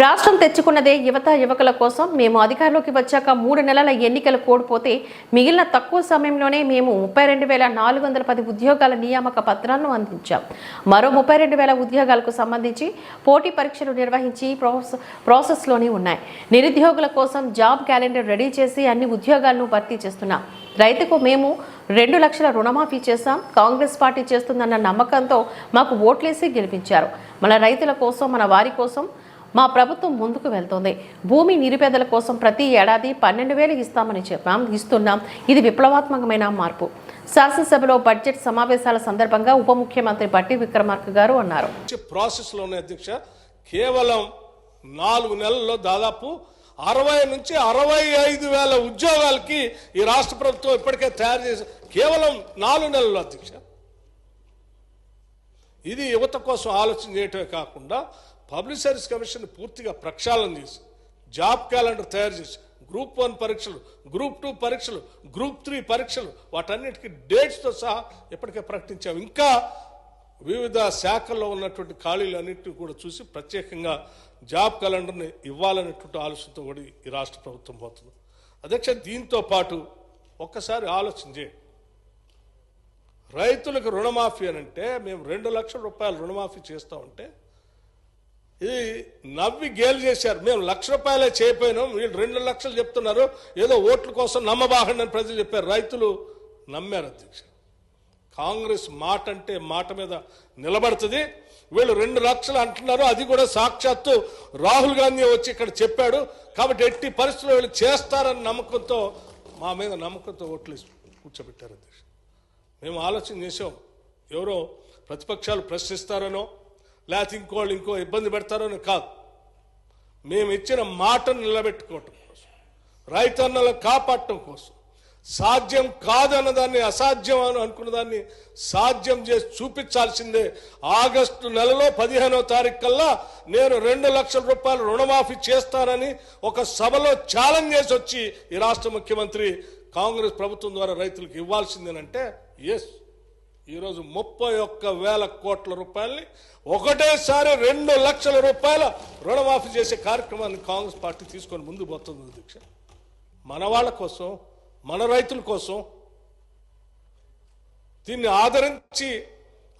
రాష్ట్రం తెచ్చుకున్నదే యువత యువకుల కోసం. మేము అధికారంలోకి వచ్చాక మూడు నెలల ఎన్నికలు కోల్పోతే మిగిలిన తక్కువ సమయంలోనే మేము ముప్పై రెండు వేల నాలుగు వందల పది ఉద్యోగాల నియామక పత్రాలను అందించాం. మరో ముప్పై రెండు వేల ఉద్యోగాలకు సంబంధించి పోటీ పరీక్షలు నిర్వహించి ప్రాసెస్ ప్రాసెస్లోనే ఉన్నాయి. నిరుద్యోగుల కోసం జాబ్ క్యాలెండర్ రెడీ చేసి అన్ని ఉద్యోగాలను భర్తీ చేస్తున్నాం. రైతుకు మేము రెండు లక్షల రుణమాఫీ చేశాం. కాంగ్రెస్ పార్టీ చేస్తుందన్న నమ్మకంతో మాకు ఓట్లేసి గెలిపించారు. మన రైతుల కోసం మన వారి కోసం మా ప్రభుత్వం ముందుకు వెళ్తోంది. భూమి నిరుపేదల కోసం ప్రతి ఏడాది పన్నెండు వేలు ఇస్తామని చెప్పాం ఇస్తున్నాం. ఇది విప్లవాత్మకమైన మార్పు. శాసనసభలో బడ్జెట్ సమావేశాల సందర్భంగా ఉప ముఖ్యమంత్రి బట్టి విక్రమార్క గారు అన్నారు. వచ్చే ప్రాసెస్లోనే అధ్యక్ష కేవలం నాలుగు నెలల్లో దాదాపు అరవై నుంచి అరవై ఐదు వేల ఉద్యోగాలకి ఈ రాష్ట్ర ప్రభుత్వం ఇప్పటికే తయారు చేసి కేవలం నాలుగు నెలలు అధ్యక్ష. ఇది యువత కోసం ఆలోచన చేయటమే కాకుండా పబ్లిక్ సర్వీస్ కమిషన్ పూర్తిగా ప్రక్షాళన చేసి జాబ్ క్యాలెండర్ తయారు చేసి గ్రూప్ వన్ పరీక్షలు గ్రూప్ టూ పరీక్షలు గ్రూప్ త్రీ పరీక్షలు వాటన్నిటికీ డేట్స్తో సహా ఇప్పటికే ప్రకటించాం ఇంకా వివిధ శాఖల్లో ఉన్నటువంటి ఖాళీలు అన్నింటినీ కూడా చూసి ప్రత్యేకంగా జాబ్ క్యాలెండర్ని ఇవ్వాలనేటువంటి ఆలోచనతో కూడా ఈ రాష్ట్ర ప్రభుత్వం పోతుంది. అధ్యక్ష దీంతో పాటు ఒక్కసారి ఆలోచన చేయండి. రైతులకు రుణమాఫీ అని అంటే మేము రెండు లక్షల రూపాయలు రుణమాఫీ చేస్తామంటే ఇది నవ్వి గేలు చేశారు. మేము లక్ష రూపాయలే చేయపోయినాం. వీళ్ళు రెండు లక్షలు చెప్తున్నారు. ఏదో ఓట్ల కోసం నమ్మబాహండి అని ప్రజలు చెప్పారు. రైతులు నమ్మారు అధ్యక్ష. కాంగ్రెస్ మాట అంటే మాట మీద నిలబడుతుంది. వీళ్ళు రెండు లక్షలు అంటున్నారు. అది కూడా సాక్షాత్తు రాహుల్ గాంధీ వచ్చి ఇక్కడ చెప్పాడు. కాబట్టి ఎట్టి పరిస్థితుల్లో వీళ్ళు చేస్తారన్న నమ్మకంతో మా మీద నమ్మకంతో ఓట్లు కూర్చోబెట్టారు అధ్యక్ష. మేము ఆలోచన చేసాం ఎవరో ప్రతిపక్షాలు ప్రశ్నిస్తారనో లేకపోతే ఇంకోళ్ళు ఇంకో ఇబ్బంది పెడతారని కాదు. మేము ఇచ్చిన మాటను నిలబెట్టుకోవటం కోసం రైతన్నలను కాపాడటం కోసం సాధ్యం కాదన్న దాన్ని అసాధ్యం అని అనుకున్న దాన్ని సాధ్యం చేసి చూపించాల్సిందే. ఆగస్టు నెలలో పదిహేనవ తారీఖు కల్లా నేను రెండు లక్షల రూపాయలు రుణమాఫీ చేస్తానని ఒక సభలో ఛాలెంజ్ చేసి వచ్చి ఈ రాష్ట్ర ముఖ్యమంత్రి కాంగ్రెస్ ప్రభుత్వం ద్వారా రైతులకు ఇవ్వాల్సిందేనంటే ఎస్ ఈరోజు ముప్పై ఒక్క వేల కోట్ల రూపాయల్ని ఒకటేసారి రెండు లక్షల రూపాయల రుణమాఫీ చేసే కార్యక్రమాన్ని కాంగ్రెస్ పార్టీ తీసుకొని ముందు పోతుంది అధ్యక్ష. మన వాళ్ళ కోసం మన రైతుల కోసం దీన్ని ఆదరించి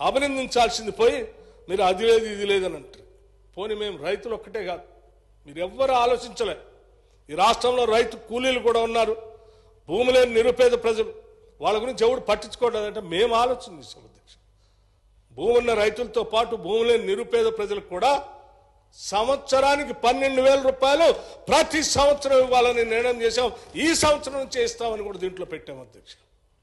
అభినందించాల్సింది పోయి మీరు అది లేదు ఇది లేదని అంటారు. పోనీ మేము రైతులు ఒక్కటే కాదు. మీరు ఎవ్వరు ఆలోచించలే. ఈ రాష్ట్రంలో రైతు కూలీలు కూడా ఉన్నారు. భూమి లేని నిరుపేద ప్రజలు. వాళ్ళ గురించి ఎవడు పట్టించుకోవడం అంటే మేము ఆలోచన చేసాం అధ్యక్ష. భూమి ఉన్న రైతులతో పాటు భూమి లేని నిరుపేద ప్రజలకు కూడా సంవత్సరానికి పన్నెండు వేల రూపాయలు ప్రతి సంవత్సరం ఇవ్వాలని నిర్ణయం చేశాం. ఈ సంవత్సరం నుంచి ఇస్తామని కూడా దీంట్లో పెట్టాం అధ్యక్ష.